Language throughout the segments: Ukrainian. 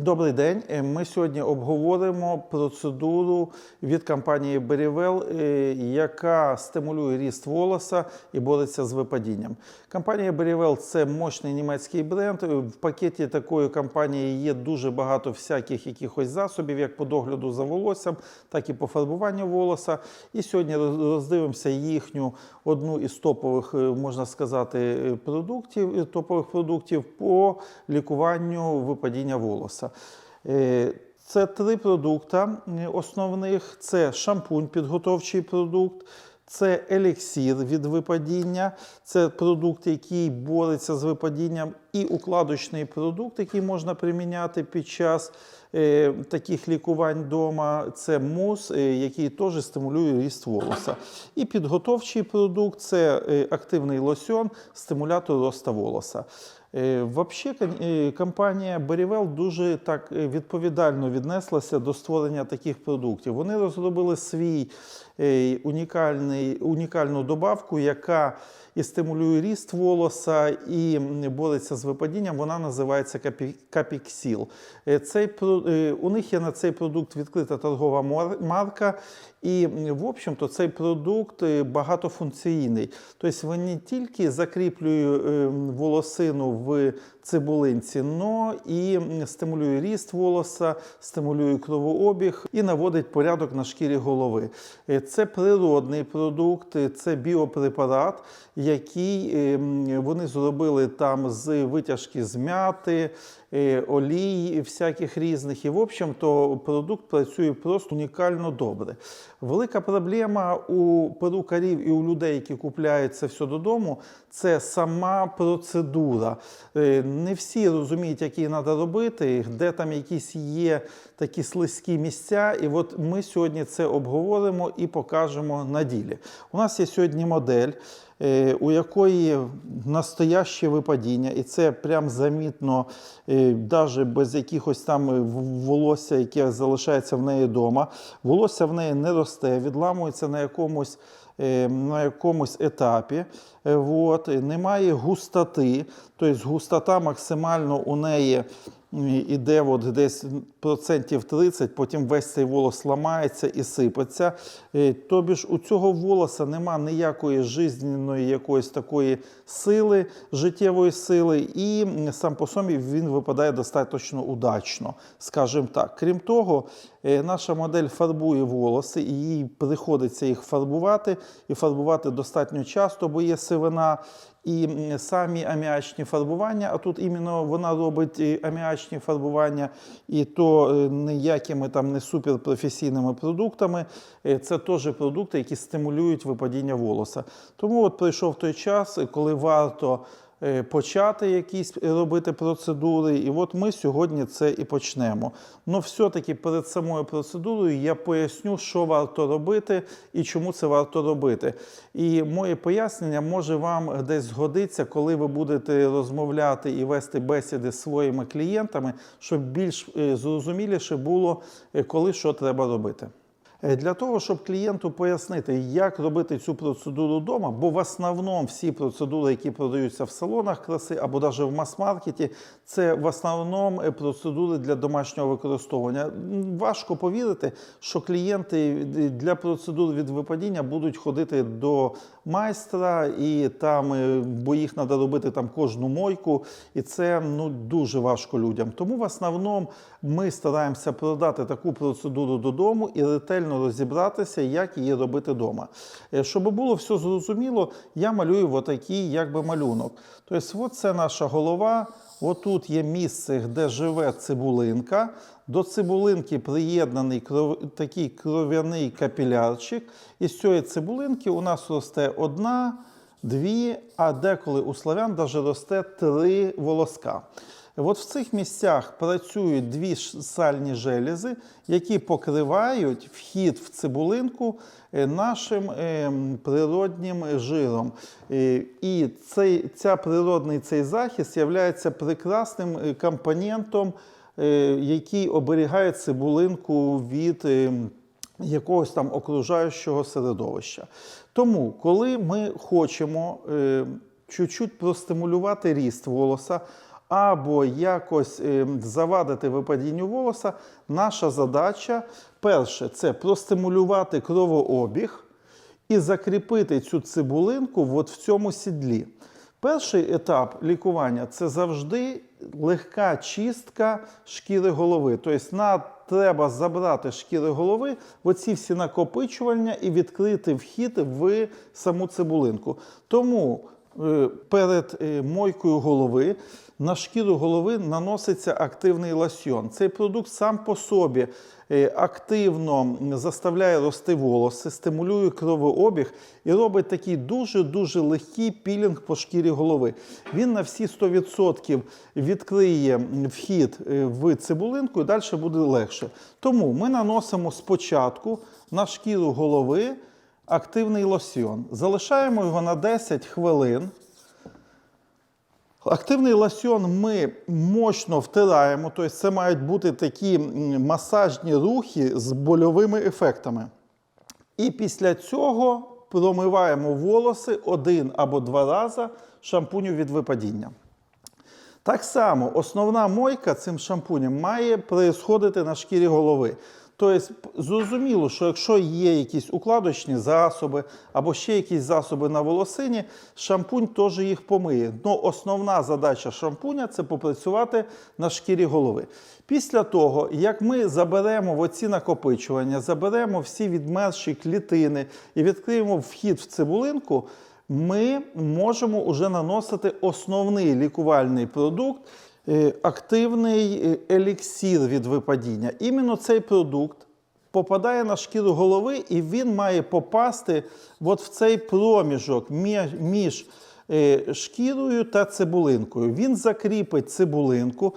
Добрий день. Е, Ми сьогодні обговоримо процедуру від компанії е, яка стимулює ріст волоса і бореться з випадінням. Компанія Berryvell – це мощний німецький бренд. Е, В пакеті такої компанії є дуже багато всяких якихось засобів, як по догляду за волоссям, так і по фарбуванню волоса. І сьогодні роздивимося їхню одну із топових, е, можна сказати, продуктів, топових продуктів по лікуванню випадіння волоса. Е, Це три продукти е, основних: це шампунь, підготовчий продукт. Це еліксір від випадіння, це продукт, який бореться з випадінням, і укладочний продукт, який можна приміняти під час е, таких лікувань вдома. Це мус, е, який теж стимулює ріст волоса. І підготовчий продукт це е, активний лосьон, стимулятор росту волоса. Е, Вообще е, компанія Берівел дуже так е, відповідально віднеслася до створення таких продуктів. Вони розробили свій унікальний, унікальну добавку, яка і стимулює ріст волоса, і бореться з випадінням. Вона називається капіксіл. Е, Цей, е, у них є на цей продукт відкрита торгова марка. І, в общем-то, цей продукт е, багатофункційний. Тобто він не тільки закріплює е, волосину в цибулинці, но і стимулює ріст волоса, стимулює кровообіг і наводить порядок на шкірі голови. Е, Це природний продукт, е, це біопрепарат, який е, вони зробили там з витяжки з м'яти, олій всяких різних. І, в общем-то, продукт працює просто унікально добре. Велика проблема у перукарів і у людей, які купляють це все додому, це сама процедура. Е, Не всі розуміють, як її треба робити, де там якісь є такі слизькі місця. І от ми сьогодні це обговоримо і покажемо на ділі. У нас є сьогодні модель. Е, У якої настояще випадіння, і це прям замітно, навіть без якихось там е, волосся, яке залишається в неї вдома. Волосся в неї не росте, відламується на якомусь, е, на якомусь етапі. Е, Вот. Немає густоти, тобто густота максимально у неї іде от десь процентів 30, потім весь цей волос ламається і сипеться. Е, Тобі ж у цього волоса нема ніякої жизненної якоїсь такої сили, життєвої сили, і сам по собі він випадає достатньо удачно, скажімо так. Крім того, е, наша модель фарбує волоси, і їй приходиться їх фарбувати, і фарбувати достатньо часто, бо є сивина. І самі аміачні фарбування, а тут іменно вона робить аміачні фарбування, і то е, ніякими там не суперпрофесійними продуктами. Е, Це теж продукти, які стимулюють випадіння волоса. Тому от прийшов той час, коли варто почати якісь робити процедури. І от ми сьогодні це і почнемо. Ну, все-таки перед самою процедурою я поясню, що варто робити і чому це варто робити. І моє пояснення може вам десь згодиться, коли ви будете розмовляти і вести бесіди з своїми клієнтами, щоб більш е, зрозуміліше було, е, коли що треба робити. Е, Для того, щоб клієнту пояснити, як робити цю процедуру вдома, бо в основному всі процедури, які продаються в салонах краси або навіть в мас-маркеті, це в основному е, процедури для домашнього використовування. Важко повірити, що клієнти е, для процедур від випадіння будуть ходити до майстра і там, бо їх треба робити там кожну мойку, і це ну дуже важко людям. Тому в основному ми стараємося продати таку процедуру додому і ретельно розібратися, як її робити вдома. Щоб було все зрозуміло, я малюю отакий якби малюнок. Тобто, от це наша голова. Отут є місце, де живе цибулинка. До цибулинки приєднаний кров... такий кров'яний капілярчик. І з цієї цибулинки у нас росте одна, дві, а деколи у славян навіть росте три волоска. От в цих місцях працюють дві сальні желези, які покривають вхід в цибулинку е, нашим е, природнім жиром. Е, І цей, ця природний цей захист є прекрасним е, компонентом, який оберігає цибулинку від е, якогось там окружаючого середовища. Тому, коли ми хочемо е, чуть-чуть простимулювати ріст волоса, або якось е, завадити випадінню волоса, наша задача перше це простимулювати кровообіг і закріпити цю цибулинку от в цьому сідлі. Перший етап лікування це завжди легка чистка шкіри голови. Тобто на, треба забрати шкіри голови оці всі накопичування і відкрити вхід в саму цибулинку. Тому перед е, мойкою голови на шкіру голови наноситься активний лосьйон. Цей продукт сам по собі е, активно заставляє рости волоси, стимулює кровообіг і робить такий дуже-дуже легкий пілінг по шкірі голови. Він на всі 100% відкриє вхід е, в цибулинку і далі буде легше. Тому ми наносимо спочатку на шкіру голови активний лосьйон. Залишаємо його на 10 хвилин. Активний лосьон ми мощно втираємо, тобто це мають бути такі масажні рухи з больовими ефектами. І після цього промиваємо волоси один або два рази шампуню від випадіння. Так само основна мойка цим шампунем має происходити на шкірі голови. Тобто, зрозуміло, що якщо є якісь укладочні засоби або ще якісь засоби на волосині, шампунь теж їх помиє. Но основна задача шампуня це попрацювати на шкірі голови. Після того, як ми заберемо в оці накопичування, заберемо всі відмерші клітини і відкриємо вхід в цибулинку, ми можемо вже наносити основний лікувальний продукт. Е, Активний е, еліксір від випадіння. Іменно цей продукт попадає на шкіру голови, і він має попасти от в цей проміжок між, е, шкірою та цибулинкою. Він закріпить цибулинку.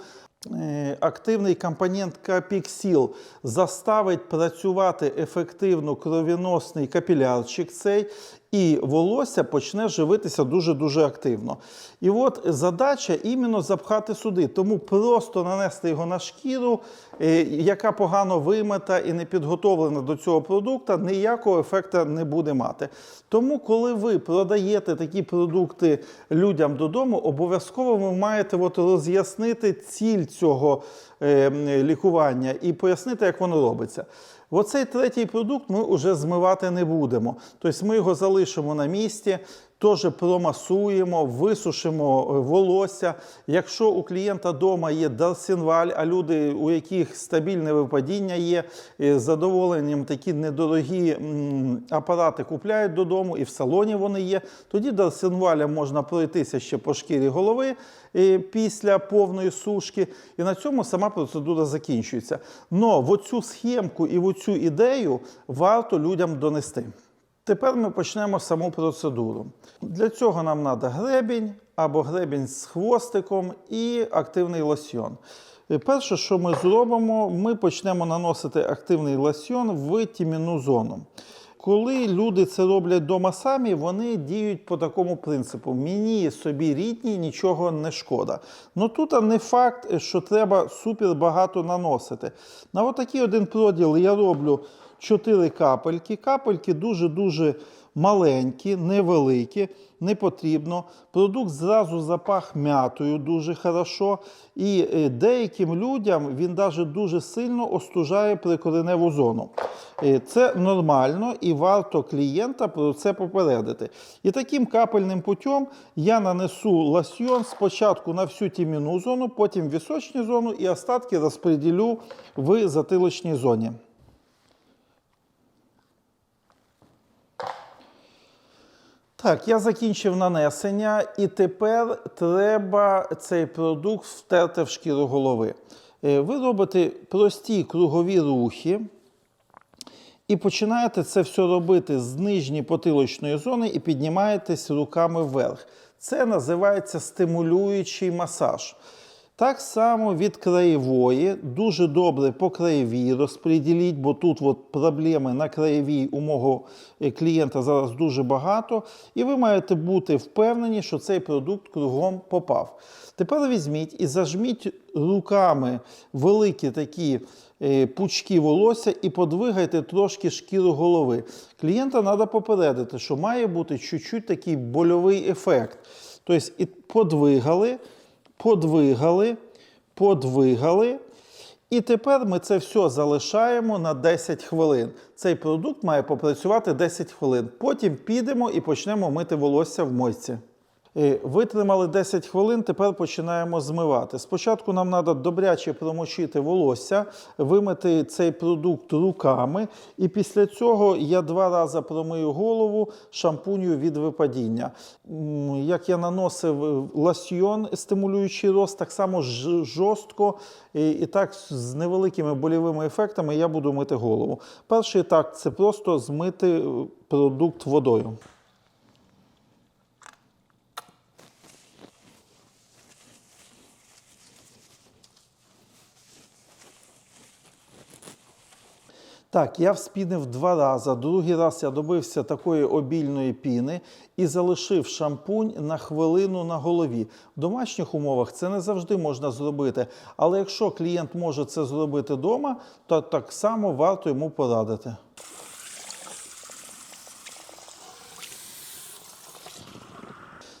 Активний компонент капіксіл заставить працювати ефективно кровіносний капілярчик цей, і волосся почне живитися дуже-дуже активно. І от задача іменно запхати сюди. Тому просто нанести його на шкіру, е, яка погано вимита і не підготовлена до цього продукту, ніякого ефекту не буде мати. Тому, коли ви продаєте такі продукти людям додому, обов'язково ви маєте от роз'яснити ціль цього е, лікування і пояснити, як воно робиться. Оцей третій продукт ми вже змивати не будемо. Тобто ми його залишимо на місці, теж промасуємо, висушимо е, волосся. Якщо у клієнта вдома є дарсінваль, а люди, у яких стабільне випадіння є, е, з задоволенням такі недорогі апарати купляють додому, і в салоні вони є, тоді дарсінвалем можна пройтися ще по шкірі голови після повної сушки. І на цьому сама процедура закінчується. Но в оцю схемку і в оцю ідею варто людям донести. Тепер ми почнемо саму процедуру. Для цього нам треба гребінь або гребінь з хвостиком і активний лосьйон. Е, Перше, що ми зробимо, ми почнемо наносити активний лосьйон в тім'яну зону. Коли люди це роблять вдома самі, вони діють по такому принципу: мені собі рідній нічого не шкода. Ну тут не факт, що треба супер багато наносити. На отакий один проділ я роблю 4 капельки. Капельки дуже-дуже маленькі, невеликі, не потрібно. Продукт зразу запах м'ятою дуже хорошо. І е, деяким людям він навіть дуже сильно остужає прикореневу зону. Це нормально і варто клієнта про це попередити. І таким капельним путем я нанесу лосьйон спочатку на всю тім'яну зону, потім в вісочну зону і остатки розподілю в затилочній зоні. Так, я закінчив нанесення, і тепер треба цей продукт втерти в шкіру голови. Е, Ви робите прості кругові рухи. І починаєте це все робити з нижньої потилочної зони і піднімаєтесь руками вверх. Це називається стимулюючий масаж. Так само від краєвої, дуже добре по краєвій розподіліть, бо тут от проблеми на краєвій у мого е, клієнта зараз дуже багато. І ви маєте бути впевнені, що цей продукт кругом попав. Тепер візьміть і зажміть руками великі такі пучки волосся і подвигайте трошки шкіру голови. Клієнта треба попередити, що має бути чуть-чуть такий больовий ефект. Тобто, і подвигали. подвигали, подвигали. І тепер ми це все залишаємо на 10 хвилин. Цей продукт має попрацювати 10 хвилин. Потім підемо і почнемо мити волосся в мойці. Витримали 10 хвилин, тепер починаємо змивати. Спочатку нам треба добряче промочити волосся, вимити цей продукт руками, і після цього я два рази промию голову шампунью від випадіння. Як я наносив е, лосьйон, стимулюючий рост, так само жорстко і, і так з невеликими болівими ефектами я буду мити голову. Перший етап це просто змити е, продукт водою. Так, я вспінив два рази. Другий раз я добився такої обільної піни і залишив шампунь на хвилину на голові. В домашніх умовах це не завжди можна зробити. Але якщо клієнт може це зробити вдома, то так само варто йому порадити.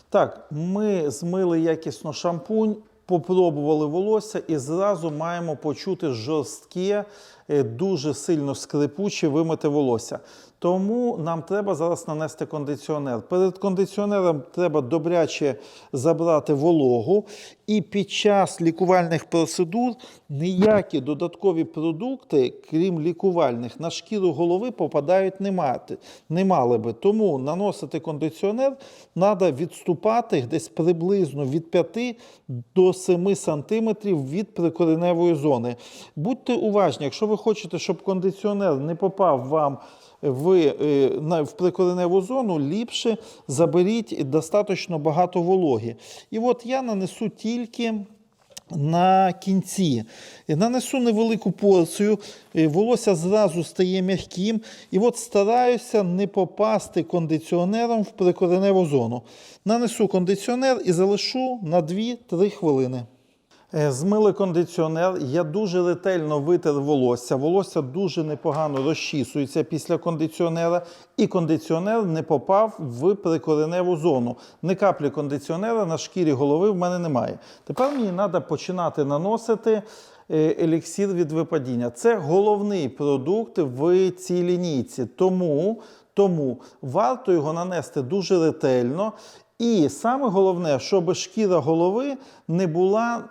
Так, ми змили якісно шампунь, попробували волосся і зразу маємо почути жорстке, е, дуже сильно скрипуче вимите волосся. Тому нам треба зараз нанести кондиціонер. Перед кондиціонером треба добряче забрати вологу, і під час лікувальних процедур ніякі додаткові продукти, крім лікувальних, на шкіру голови попадають не, мати, не мали би. Тому наносити кондиціонер треба відступати десь приблизно від 5 до 7 сантиметрів від прикореневої зони. Будьте уважні, якщо ви хочете, щоб кондиціонер не попав вам в, е, в прикореневу зону, ліпше заберіть достатньо багато вологи. І от я нанесу тільки на кінці. Нанесу невелику порцію, волосся зразу стає м'яким. І от стараюся не попасти кондиціонером в прикореневу зону. Нанесу кондиціонер і залишу на 2-3 хвилини. Е, Змили кондиціонер, я дуже ретельно витер волосся. Волосся дуже непогано розчісується після кондиціонера, і кондиціонер не попав в прикореневу зону. Ні каплі кондиціонера на шкірі голови в мене немає. Тепер мені треба починати наносити е, еліксир від випадіння. Це головний продукт в цій лінійці. Тому, тому варто його нанести дуже ретельно. І саме головне, щоб шкіра голови не була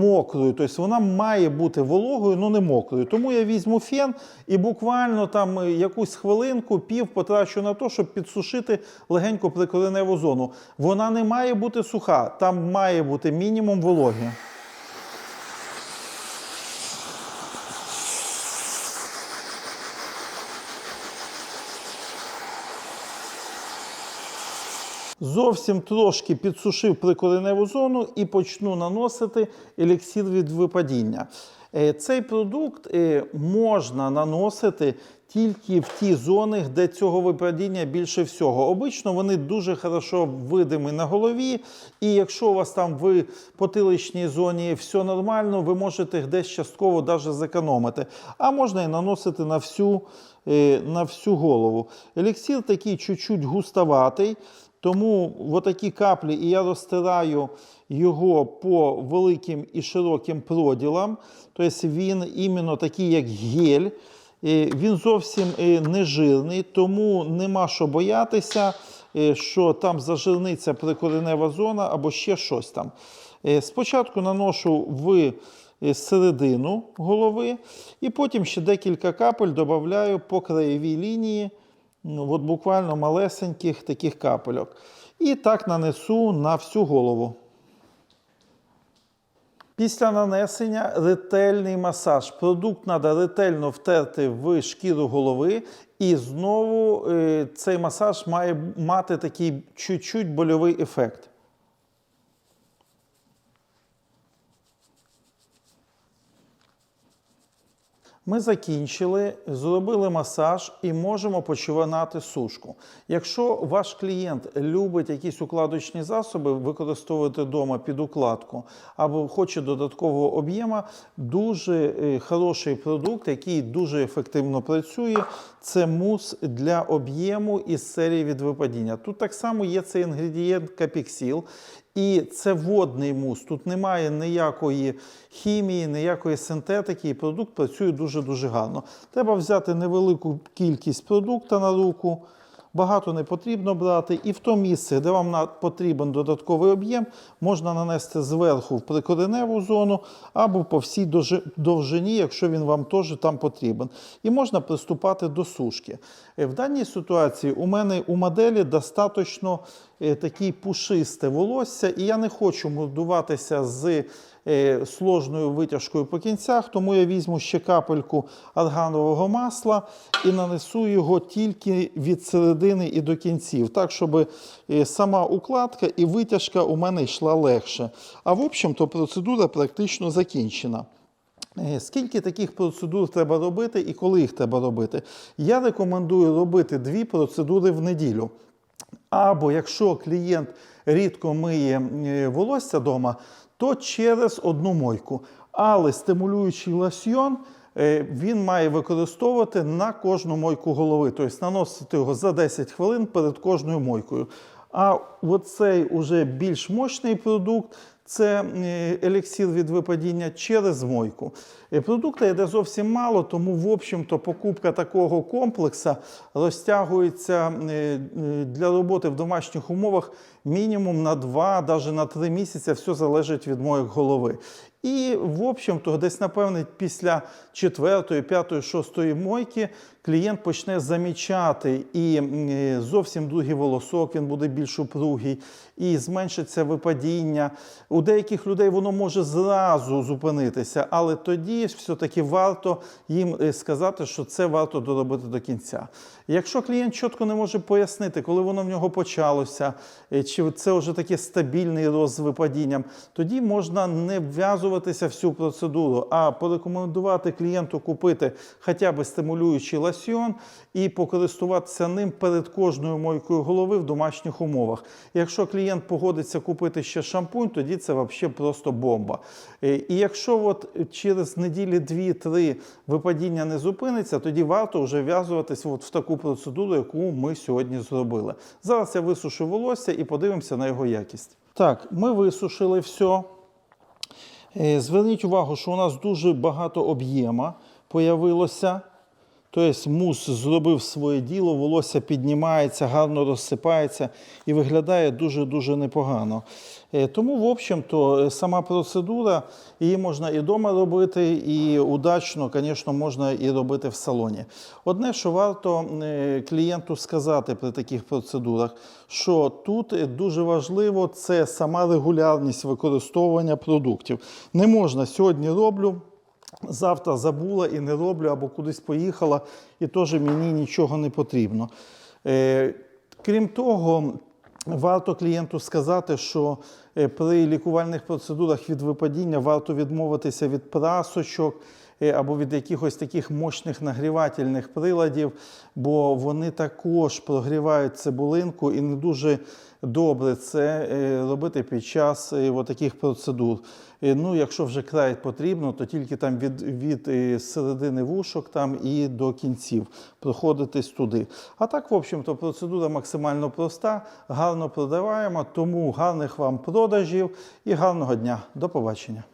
мокрою, тобто вона має бути вологою, але не мокрою. Тому я візьму фен і буквально там е, якусь хвилинку, пів потрачу на те, щоб підсушити легенько прикореневу зону. Вона не має бути суха, там має бути мінімум вологи. Зовсім трошки підсушив прикореневу зону і почну наносити еліксир від випадіння. Е, Цей продукт е, можна наносити тільки в ті зони, де цього випадіння більше всього. Обично вони дуже хорошо видимі на голові, і якщо у вас там в потиличній зоні все нормально, ви можете десь частково навіть зекономити. А можна і наносити на всю, е, на всю голову. Еліксир такий чуть-чуть густоватий. Тому отакі каплі, і я розтираю його по великим і широким проділам. Тобто він іменно такий, як гель. Він зовсім е, не жирний, тому нема що боятися, е, що там зажирниться прикоренева зона або ще щось там. Е, Спочатку наношу в середину голови, і потім ще декілька капель додаю по краєвій лінії. Ну, от буквально малесеньких таких капельок. І так нанесу на всю голову. Після нанесення ретельний масаж. Продукт треба ретельно втерти в шкіру голови. І знову е, цей масаж має мати такий чуть-чуть больовий ефект. Ми закінчили, зробили масаж і можемо починати сушку. Якщо ваш клієнт любить якісь укладочні засоби, використовувати вдома під укладку або хоче додаткового об'єма, дуже е, хороший продукт, який дуже ефективно працює. Це мус для об'єму із серії від випадіння. Тут так само є цей інгредієнт капіксіл. І це водний мус. Тут немає ніякої хімії, ніякої синтетики, і продукт працює дуже-дуже гарно. Треба взяти невелику кількість продукту на руку. Багато не потрібно брати, і в то місце, де вам потрібен додатковий об'єм, можна нанести зверху в прикореневу зону або по всій довжині, якщо він вам теж там потрібен. І можна приступати до сушки. Е, В даній ситуації у мене у моделі достатньо такі пушисте волосся, і я не хочу мордуватися з е, сложною витяжкою по кінцях, тому я візьму ще капельку арганового масла і нанесу його тільки від середини і до кінців, так, щоб е, сама укладка і витяжка у мене йшла легше. А в общем-то процедура практично закінчена. Е, Скільки таких процедур треба робити і коли їх треба робити? Я рекомендую робити дві процедури в неділю. Або якщо клієнт рідко миє е, волосся вдома, то через одну мойку. Але стимулюючий лосьйон е, він має використовувати на кожну мойку голови, тобто наносити його за 10 хвилин перед кожною мойкою. А оцей уже більш мощний продукт це е, еліксир від випадіння через мойку. Е, Продукту йде зовсім мало, тому, в общем-то, покупка такого комплексу розтягується е, е, для роботи в домашніх умовах мінімум на 2, навіть на 3 місяці, все залежить від моєї голови. І, в общем-то, десь, напевне, після 4, 5, 6 мойки клієнт почне замічати і зовсім другий волосок, він буде більш упругий, і зменшиться випадіння. У деяких людей воно може зразу зупинитися, але тоді все-таки варто їм е, сказати, що це варто доробити до кінця. Якщо клієнт чітко не може пояснити, коли воно в нього почалося, е, чи це вже таке стабільний рост з випадінням, тоді можна не вв'язуватися в цю процедуру, а порекомендувати клієнту купити хоча б стимулюючий лосьйон і покористуватися ним перед кожною мойкою голови в домашніх умовах. Якщо клієнт погодиться купити ще шампунь, тоді це взагалі просто бомба. Е, І якщо от через неділі 2-3 випадіння не зупиниться, тоді варто вже в'язуватись в таку процедуру, яку ми сьогодні зробили. Зараз я висушу волосся і подивимося на його якість. Так, ми висушили все. Е, Зверніть увагу, що у нас дуже багато об'єма появилося. Тобто мус зробив своє діло, волосся піднімається, гарно розсипається і виглядає дуже-дуже непогано. Е, Тому, в общем-то, сама процедура, її можна і вдома робити, і удачно, звісно, можна і робити в салоні. Одне, що варто е, клієнту сказати при таких процедурах, що тут е, дуже важливо це сама регулярність використовування продуктів. Не можна сьогодні роблю. Завтра забула і не роблю, або кудись поїхала, і теж мені нічого не потрібно. Е, крім того, варто клієнту сказати, що е, при лікувальних процедурах від випадіння варто відмовитися від прасочок або від якихось таких мощних нагрівательних приладів, бо вони також прогрівають цибулинку і не дуже добре це е, робити під час е, таких процедур. Е, Ну, якщо вже край потрібно, то тільки там від, від е, середини вушок там і до кінців проходитись туди. А так, в общем-то, процедура максимально проста, гарно продаваємо, тому гарних вам продажів і гарного дня. До побачення.